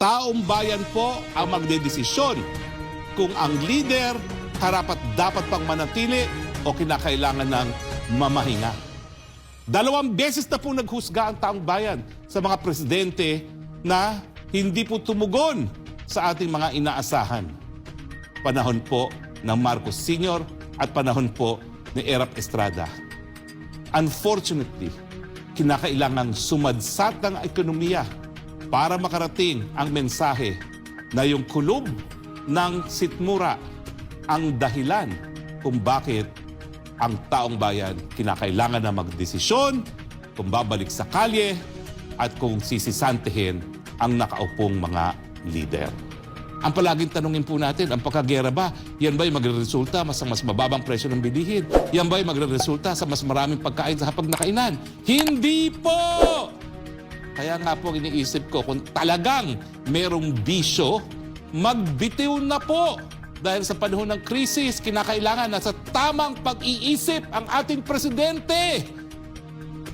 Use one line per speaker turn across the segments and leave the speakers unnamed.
taong bayan po ang magdedesisyon kung ang leader karapat dapat pang manatili o kinakailangan ng mamahinga. Dalawang beses na po naghusga ang taong bayan sa mga presidente na hindi po tumugon sa ating mga inaasahan. Panahon po ng Marcos Sr. at panahon po ni Erap Estrada. Unfortunately, kinakailangang sumadsat ng ekonomiya para makarating ang mensahe na yung kulob ng sitmura ang dahilan kung bakit ang taong bayan kinakailangan na magdesisyon kung babalik sa kalye at kung sisisantihin ang nakaupong mga lider. Ang palaging tanungin po natin, ang pagkagera ba, yan ba'y magre-resulta mas mas mababang presyo ng bilihin? Yan ba'y magre-resulta sa mas maraming pagkain sa hapag na kainan? Hindi po! Kaya nga po iniisip ko, kung talagang merong bisyo, magbitiw na po. Dahil sa panahon ng krisis, kinakailangan na sa tamang pag-iisip ang ating presidente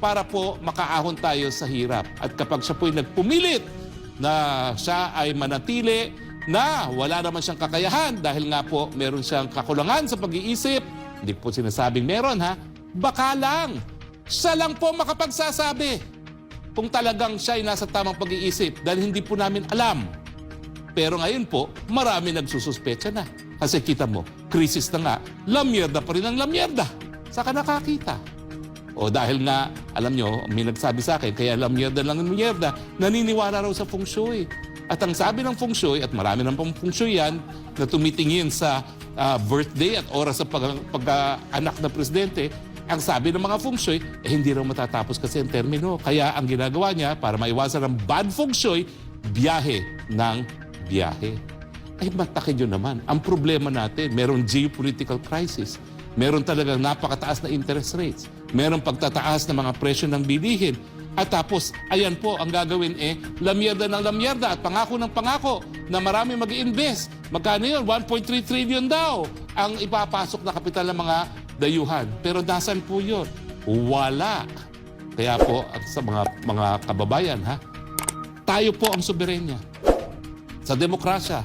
para po makaahon tayo sa hirap. At kapag siya po'y nagpumilit na siya ay manatili na wala naman siyang kakayahan dahil nga po meron siyang kakulangan sa pag-iisip, hindi po sinasabing meron ha, baka lang. Siya lang po makapagsasabi kung talagang siya ay nasa tamang pag-iisip dahil hindi po namin alam. Pero ngayon po, marami nagsususpecha na. Kasi kita mo, krisis na nga, lamyerda pa rin ang lamyerda. Saka nakakita. O dahil nga, alam nyo, may nagsabi sa akin, kaya lamyerda lang ang lamyerda, naniniwala raw sa feng shui. At ang sabi ng feng shui, at marami ng pang feng shui yan, na tumitingin sa ah, birthday at oras sa pag- pagkaanak ng presidente, ang sabi ng mga feng shui, eh hindi raw matatapos kasi ang termino. Kaya ang ginagawa niya, para maiwasan ang bad feng shui, biyahe ng biyahe. Ay matakid yun naman. Ang problema natin, meron geopolitical crisis. Meron talagang napakataas na interest rates. Meron pagtataas ng mga presyo ng bilihin. At tapos, ayan po, ang gagawin eh, lamyerda ng lamyerda at pangako ng pangako na marami mag invest Magkano yun? 1.3 trillion daw ang ipapasok na kapital ng mga dayuhan. Pero nasan po yun? Wala. Kaya po, sa mga, mga kababayan, ha? Tayo po ang soberenya sa demokrasya,